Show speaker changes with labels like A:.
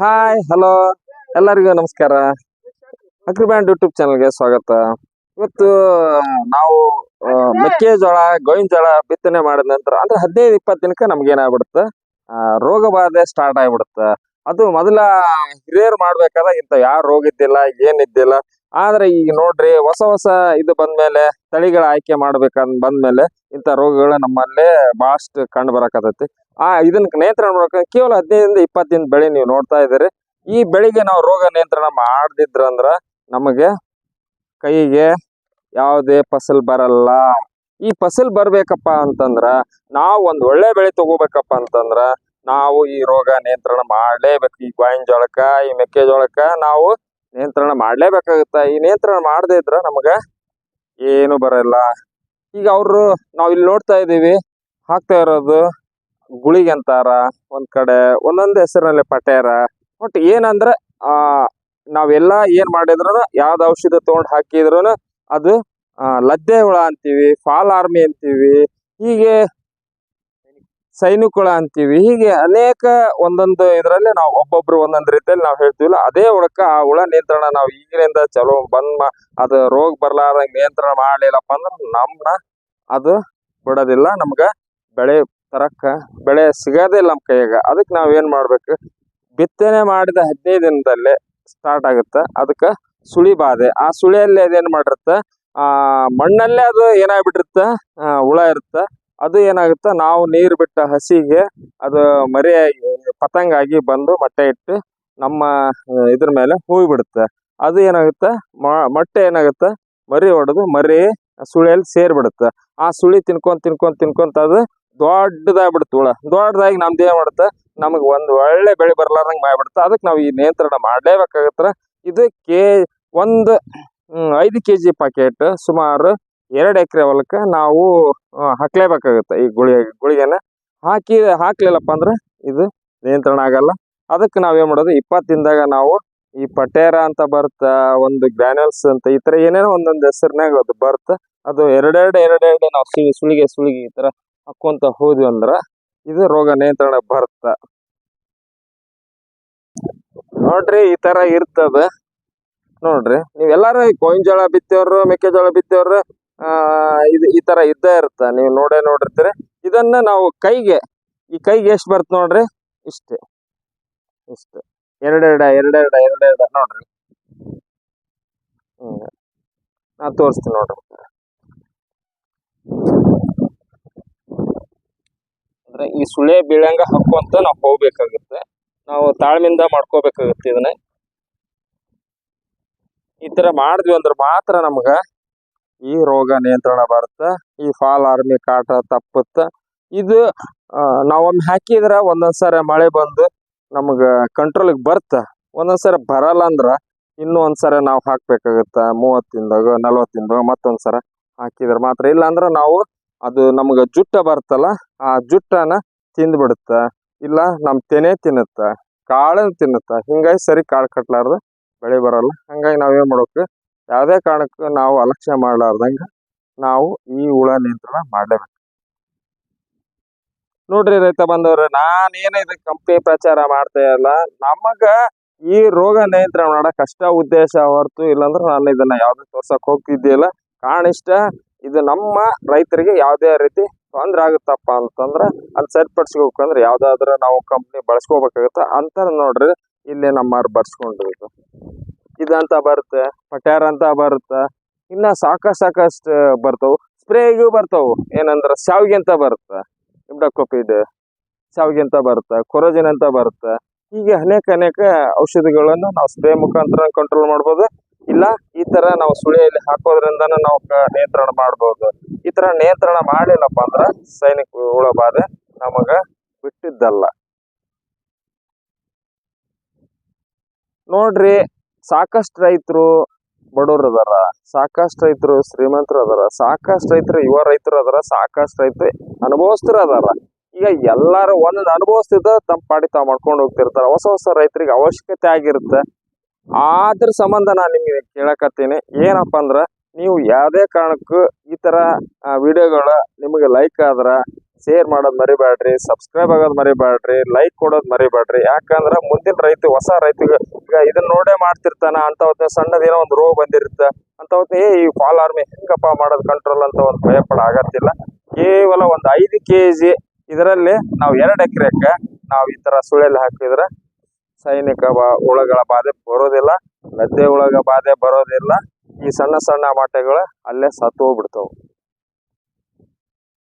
A: Hi hello ಎಲ್ಲರಿಗೂ ನಮಸ್ಕಾರ. ಅಕ್ರಿ band YouTube ಚಾನಲ್ಗೆ ಸ್ವಾಗತ. ಇವತ್ತು ನಾವು ಮೆಕ್ಕೆಜೋಳ ಗೋವಿನ ಜೋಳ ಬಿತ್ತನೆ ಮಾಡಿದ ನಂತರ ಅಂದ್ರೆ ಹದಿನೈದು ಇಪ್ಪತ್ತು ದಿನಕ್ಕೆ ನಮ್ಗೆ ಏನಾಗ್ಬಿಡುತ್ತೆ? ಆ, ರೋಗ ಬಾಧೆ ಸ್ಟಾರ್ಟ್ ಆಗ್ಬಿಡುತ್ತೆ. ಅದು ಮೊದಲ ಹಿರಿಯರು ಮಾಡ್ಬೇಕಾದ್ರೆ ಇಂಥ ಯಾರು ರೋಗ ಇದ್ದಿಲ್ಲ ಏನಿದ್ದಿಲ್ಲ ಆದ್ರೆ ಈಗ ನೋಡ್ರಿ ಹೊಸ ಹೊಸ ಇದು ಬಂದ್ಮೇಲೆ ತಳಿಗಳ ಆಯ್ಕೆ ಮಾಡ್ಬೇಕಂದ್ ಬಂದ್ಮೇಲೆ ಇಂಥ ರೋಗಗಳು ನಮ್ಮಲ್ಲೇ ಬಹಳಷ್ಟು ಕಂಡು ಬರಕತ್ತೈತಿ ಆ ಇದನ್ನ ನಿಯಂತ್ರಣ ಮಾಡ್ಬೇಕು. ಕೇವಲ ಹದಿನೈದರಿಂದ ಇಪ್ಪತ್ತು ದಿನ ಬೆಳೆ ನೀವು ನೋಡ್ತಾ ಇದ್ದೀರಿ. ಈ ಬೆಳೆಗೆ ನಾವು ರೋಗ ನಿಯಂತ್ರಣ ಮಾಡದಿದ್ರಂದ್ರ ನಮಗೆ ಕೈಗೆ ಯಾವುದೇ ಫಸಲ್ ಬರಲ್ಲ. ಈ ಫಸಲ್ ಬರ್ಬೇಕಪ್ಪ ಅಂತಂದ್ರ ನಾವು ಒಂದ್ ಒಳ್ಳೆ ಬೆಳೆ ತಗೋಬೇಕಪ್ಪ ಅಂತಂದ್ರ ನಾವು ಈ ರೋಗ ನಿಯಂತ್ರಣ ಮಾಡ್ಲೇಬೇಕು. ಈ ಗೋವಿನ ಜೋಳಕ್ಕ, ಈ ಮೆಕ್ಕೆಜೋಳಕ್ಕ ನಾವು ನಿಯಂತ್ರಣ ಮಾಡ್ಲೇಬೇಕಾಗುತ್ತ. ಈ ನಿಯಂತ್ರಣ ಮಾಡದೇ ಇದ್ರ ನಮಗ ಏನು ಬರಲ್ಲ. ಈಗ ಅವರು ನಾವು ಇಲ್ಲಿ ನೋಡ್ತಾ ಇದೀವಿ ಹಾಕ್ತಾ ಇರೋದು ಗುಳಿಗೆ ಅಂತಾರ ಒಂದ್ ಕಡೆ ಒಂದೊಂದು ಹೆಸರಿನಲ್ಲಿ ಪಟೇರ. ಒಟ್ಟು ಏನಂದ್ರೆ, ಆ, ನಾವೆಲ್ಲ ಏನ್ ಮಾಡಿದ್ರು ಯಾವ್ದು ಔಷಧ ತಗೊಂಡ್ ಹಾಕಿದ್ರು ಅದು ಲದ್ದೆ ಹುಳ ಅಂತೀವಿ, ಫಾಲ್ ಆರ್ಮಿ ಅಂತೀವಿ, ಹೀಗೆ ಸೈನಿಕ ಹುಳ ಅಂತೀವಿ, ಹೀಗೆ ಅನೇಕ ಒಂದೊಂದು ಇದರಲ್ಲಿ ನಾವು ಒಬ್ಬೊಬ್ರು ಒಂದೊಂದು ರೀತಿಯಲ್ಲಿ ನಾವು ಹೇಳ್ತೀವಲ್ಲ, ಅದೇ ಹುಳಕ್ಕ ಆ ಹುಳ ನಿಯಂತ್ರಣ ನಾವು ಈಗಿನಿಂದ ಚಲೋ ಬಂದ್ ಅದು ರೋಗ ಬರ್ಲಾರ ನಿಯಂತ್ರಣ ಮಾಡ್ಲಿಲ್ಲಪ್ಪ ಅಂದ್ರೆ ನಮ್ಮನ್ನ ಅದು ಬಿಡೋದಿಲ್ಲ, ನಮ್ಗೆ ಬೆಳೆ ತರಕ್ಕ ಬೆಳೆ ಸಿಗೋದೇ ಇಲ್ಲ ನಮ್ಮ ಕೈಯಾಗ. ಅದಕ್ಕೆ ನಾವು ಏನು ಮಾಡಬೇಕು? ಬಿತ್ತನೆ ಮಾಡಿದ ಹದಿನೈದು ದಿನದಲ್ಲೇ ಸ್ಟಾರ್ಟ್ ಆಗುತ್ತೆ. ಅದಕ್ಕೆ ಸುಳಿ ಬಾಧೆ. ಆ ಸುಳಿಯಲ್ಲಿ ಅದೇನು ಮಾಡಿರುತ್ತೆ? ಆ ಮಣ್ಣಲ್ಲೇ ಅದು ಏನಾಗ್ಬಿಟ್ಟಿರುತ್ತೆ? ಹುಳ ಇರುತ್ತೆ. ಅದು ಏನಾಗುತ್ತೆ? ನಾವು ನೀರು ಬಿಟ್ಟ ಹಸಿಗೆ ಅದು ಮರಿ ಪತಂಗ ಆಗಿ ಬಂದು ಮೊಟ್ಟೆ ಇಟ್ಟು ನಮ್ಮ ಇದ್ರ ಮೇಲೆ ಹೂವು ಬಿಡುತ್ತೆ ಅದು ಏನಾಗುತ್ತೆ? ಮೊಟ್ಟೆ ಏನಾಗುತ್ತೆ? ಮರಿ ಹೊಡೆದು ಮರಿ ಸುಳಿಯಲ್ಲಿ ಸೇರಿಬಿಡುತ್ತೆ. ಆ ಸುಳಿ ತಿನ್ಕೊಂತ ತಿನ್ಕೊಂತ ತಿನ್ಕೊಂತ ಅದು ದೊಡ್ಡದಾಗ್ಬಿಡುತ್ತೆ ಹುಳ. ದೊಡ್ಡದಾಗಿ ನಮ್ದು ಏನ್ ಮಾಡುತ್ತೆ. ನಮಗೆ ಒಂದ್ ಒಳ್ಳೆ ಬೆಳೆ ಬರ್ಲಾರ್ದಂಗ್ ಮಾಡ್ಬಿಡುತ್ತೆ. ಅದಕ್ಕೆ ನಾವು ಈ ನಿಯಂತ್ರಣ ಮಾಡಲೇಬೇಕಾಗತ್ತೆ. ಇದು ಕೆ, ಒಂದು ಐದು ಕೆ ಜಿ ಪಾಕೆಟ್ ಸುಮಾರು ಎರಡು ಎಕರೆ ಹೊಲಕ್ಕೆ ನಾವು ಹಾಕ್ಲೇಬೇಕಾಗತ್ತೆ ಈ ಗುಳಿಗೆ ಗುಳಿಗೆನ. ಹಾಕಿ, ಹಾಕ್ಲಿಲ್ಲಪ್ಪ ಅಂದ್ರೆ ಇದು ನಿಯಂತ್ರಣ ಆಗಲ್ಲ. ಅದಕ್ಕೆ ನಾವೇನ್ ಮಾಡೋದು? ಇಪ್ಪತ್ತು ದಿನದಾಗ ನಾವು ಈ ಪಟೇರ ಅಂತ ಬರುತ್ತೆ, ಒಂದು ಗ್ರಾನ್ಯೂಲ್ಸ್ ಅಂತ, ಈ ತರ ಏನೇನೋ ಒಂದೊಂದು ಹೆಸರಿನಾಗ ಅದು ಬರುತ್ತೆ. ಅದು ಎರಡೆರಡು ಎರಡೆರಡು ನಾವು ಸುಳಿ, ಸುಳಿಗೆ ಸುಳಿಗೆ ಈ ತರ ಹಾಕೊಂತ ಹೋದ್ವಿ ಅಂದ್ರ ಇದು ರೋಗ ನಿಯಂತ್ರಣ ಬರುತ್ತ ನೋಡ್ರಿ ಈ ತರ ಇರ್ತದ. ನೋಡ್ರಿ, ನೀವೆಲ್ಲಾರು ಜೋಳ ಬಿತ್ತೇವ್ರು ಮೆಕ್ಕೆಜೋಳ ಬಿತ್ತವ್ರು ಇದು ಈ ತರ ಇದ್ದೇ ಇರ್ತ. ನೀವು ನೋಡೇ ನೋಡಿರ್ತೀರಿ. ಇದನ್ನ ನಾವು ಕೈಗೆ, ಈ ಕೈಗೆ ಎಷ್ಟು ಬರ್ತ ನೋಡ್ರಿ? ಇಷ್ಟೇ, ಇಷ್ಟು. ಎರಡೆರಡ ಎರಡೆರಡ ಎರಡೆರಡ ನೋಡ್ರಿ. ಹ್ಮ್, ನಾ ತೋರಿಸ್ತೀನಿ ನೋಡ್ರಿ. ಅಂದ್ರೆ ಈ ಸುಳೆ ಬೀಳಂಗ ಹಾಕೊಂತ ನಾವು ಹೋಗ್ಬೇಕಾಗುತ್ತೆ. ನಾವು ತಾಳ್ಮೆಯಿಂದ ಮಾಡ್ಕೋಬೇಕಾಗುತ್ತೆ ಇದನ್ನ. ಈ ತರ ಮಾಡಿದ್ವಿ ಅಂದ್ರೆ ಮಾತ್ರ ನಮ್ಗ ಈ ರೋಗ ನಿಯಂತ್ರಣ ಬರುತ್ತೆ, ಈ ಫಾಲ್ ಆರ್ಮಿ ಕಾಟ ತಪ್ಪುತ್ತ. ಇದು ನಾವೊಮ್ಮೆ ಹಾಕಿದ್ರ ಒಂದೊಂದ್ಸರಿ ಮಳೆ ಬಂದು ನಮಗ ಕಂಟ್ರೋಲಿಗೆ ಬರ್ತ ಒಂದೊಂದ್ಸರಿ ಬರಲ್ಲ ಅಂದ್ರ ಇನ್ನೂ ಒಂದ್ಸರಿ ನಾವು ಹಾಕ್ಬೇಕಾಗತ್ತ. ಮೂವತ್ತಿಂದಾಗ, ನಲ್ವತ್ತಿಂದಾಗ ಮತ್ತೊಂದ್ಸರ ಹಾಕಿದ್ರ ಮಾತ್ರ. ಇಲ್ಲ ಅಂದ್ರ ನಾವು ಅದು ನಮ್ಗೆ ಜುಟ್ಟ ಬರ್ತಲ್ಲ, ಆ ಜುಟ್ಟನ ತಿಂದ್ಬಿಡುತ್ತೆ. ಇಲ್ಲ ನಮ್ಮ ತೆನೆ ತಿನ್ನುತ್ತೆ. ಕಾಳನ್ ತಿನ್ನುತ್ತ. ಹಿಂಗಾಗಿ ಸರಿ ಕಾಳು ಕಟ್ಲಾರ್ದ ಬೆಳೆ ಬರಲ್ಲ. ಹಂಗಾಗಿ ನಾವೇನು ಮಾಡ್ಬೇಕು? ಯಾವುದೇ ಕಾರಣಕ್ಕೂ ನಾವು ಅಲಕ್ಷ್ಯ ಮಾಡ್ಲಾರ್ದಂಗ ನಾವು ಈ ಹುಳ ನಿಯಂತ್ರಣ ಮಾಡ್ಲೇಬೇಕು. ನೋಡ್ರಿ ರೈತ ಬಂದವ್ರೆ, ನಾನೇನು ಇದು ಕಂಪನಿ ಪ್ರಚಾರ ಮಾಡ್ತಾ ಇಲ್ಲ. ನಮಗ ಈ ರೋಗ ನಿಯಂತ್ರಣ ಮಾಡಕ್ ಅಷ್ಟ ಉದ್ದೇಶ ಹೊರತು ಇಲ್ಲಾಂದ್ರೆ ನಾನು ಇದನ್ನ ಯಾವ್ದು ತೋರ್ಸಕ್ ಹೋಗ್ತಿದ್ದಿಲ್ಲ. ಕಾರಣ ಇದು ನಮ್ಮ ರೈತರಿಗೆ ಯಾವುದೇ ರೀತಿ ತೊಂದರೆ ಆಗುತ್ತಪ್ಪ ಅಂತಂದ್ರ ಅದ್ ಸರಿಪಡಿಸ್ಕೋಬೇಕಂದ್ರೆ ಯಾವುದಾದ್ರೂ ನಾವು ಕಂಪ್ನಿ ಬಳಸ್ಕೋಬೇಕಾಗತ್ತ ಅಂತ ನೋಡ್ರಿ ಇಲ್ಲಿ ನಮ್ಮ ಬರ್ಸ್ಕೊಂಡು ಇದು ಇದಂತ ಬರುತ್ತೆ, ಪಟ್ಯಾರ ಅಂತ ಬರುತ್ತೆ, ಇನ್ನ ಸಾಕಷ್ಟು ಸಾಕಷ್ಟು ಬರ್ತವು, ಸ್ಪ್ರೇಗೂ ಬರ್ತವು. ಏನಂದ್ರೆ ಶಾವಿಗೆ ಅಂತ ಬರುತ್ತೆ ಇಮ್ಡಾಕೋಪಿಡ್ ಶಾವಿಗೆ ಅಂತ ಬರುತ್ತೆ, ಕೊರೋಜಿನ್ ಅಂತ ಬರುತ್ತೆ. ಹೀಗೆ ಅನೇಕ ಅನೇಕ ಔಷಧಿಗಳನ್ನು ನಾವು ಸ್ಪ್ರೇ ಮುಖಾಂತರ ಕಂಟ್ರೋಲ್ ಮಾಡ್ಬೋದು. ಇಲ್ಲ, ಈ ತರ ನಾವು ಸುಳಿಯಲ್ಲಿ ಹಾಕೋದ್ರಿಂದ ನಾವು ನಿಯಂತ್ರಣ ಮಾಡಬಹುದು ಈ ತರ ನಿಯಂತ್ರಣ ಮಾಡಿಲ್ಲಪ್ಪ ಅಂದ್ರ ಸೈನಿಕ ಹುಳ ಬಾಧೆ ನಮಗ ಬಿಟ್ಟಿದ್ದಲ್ಲ. ನೋಡ್ರಿ, ಸಾಕಷ್ಟು ರೈತರು ಬಡವ್ರು ಅದಾರ, ಸಾಕಷ್ಟು ರೈತರು ಶ್ರೀಮಂತರು ಅದಾರ, ಸಾಕಷ್ಟು ರೈತರು ಯುವ ರೈತರು ಅದಾರ, ಸಾಕಷ್ಟು ರೈತರು ಅನುಭವಸ್ಥರು ಅದಾರ. ಈಗ ಎಲ್ಲಾರು ಒಂದೊಂದು ಅನುಭವಿಸ್ತಿದ್ದ ತಮ್ಮ ಪಾಡಿ ತಾವ್ ಮಾಡ್ಕೊಂಡು ಹೋಗ್ತಿರ್ತಾರ. ಹೊಸ ಹೊಸ ರೈತರಿಗೆ ಅವಶ್ಯಕತೆ ಆಗಿರುತ್ತೆ. ಅದ್ರ ಸಂಬಂಧ ನಾನು ನಿಮಗೆ ಕೇಳಕತ್ತೀನಿ. ಏನಪ್ಪ ಅಂದ್ರೆ, ನೀವು ಯಾವುದೇ ಕಾರಣಕ್ಕೂ ಈ ಥರ ವಿಡಿಯೋಗಳ ನಿಮಗೆ ಲೈಕ್ ಆದ್ರೆ ಶೇರ್ ಮಾಡೋದು ಮರಿಬೇಡ್ರಿ ಸಬ್ಸ್ಕ್ರೈಬ್ ಆಗೋದು ಮರಿಬೇಡ್ರಿ ಲೈಕ್ ಕೊಡೋದು ಮರಿಬೇಡ್ರಿ ಯಾಕಂದ್ರೆ ಮುಂದಿನ ರೈತ ಹೊಸ ರೈತಗೆ ಈಗ ಇದನ್ನ ನೋಡೇ ಮಾಡ್ತಿರ್ತಾನ ಅಂತ ಹೊತ್ತ ಸಣ್ಣದೇನೋ ಒಂದು ರೋಗ ಬಂದಿರುತ್ತೆ. ಅಂತ ಹೊತ್ತ ಏ, ಈ ಫಾಲ್ ಆರ್ಮಿ ಹೆಂಗಪ್ಪ ಮಾಡೋದು ಕಂಟ್ರೋಲ್ ಅಂತ ಒಂದು ಭಯಪಡ ಆಗತ್ತಿಲ್ಲ. ಕೇವಲ ಒಂದು ಐದು ಕೆಜಿ ಇದರಲ್ಲಿ ನಾವು ಎರಡು ಎಕರೆಕ್ಕೆ ನಾವು ಈ ಥರ ಸುಳೆಲ್ ಹಾಕಿದ್ರೆ ಸೈನಿಕ ಹುಳಗಳ ಬಾಧೆ ಬರೋದಿಲ್ಲ, ಗದ್ದೆ ಹುಳಗಳ ಬಾಧೆ ಬರೋದಿಲ್ಲ. ಈ ಸಣ್ಣ ಸಣ್ಣ ಮೊಟ್ಟೆಗಳು ಅಲ್ಲೇ ಸತ್ತು ಹೋಗ್ಬಿಡ್ತಾವ.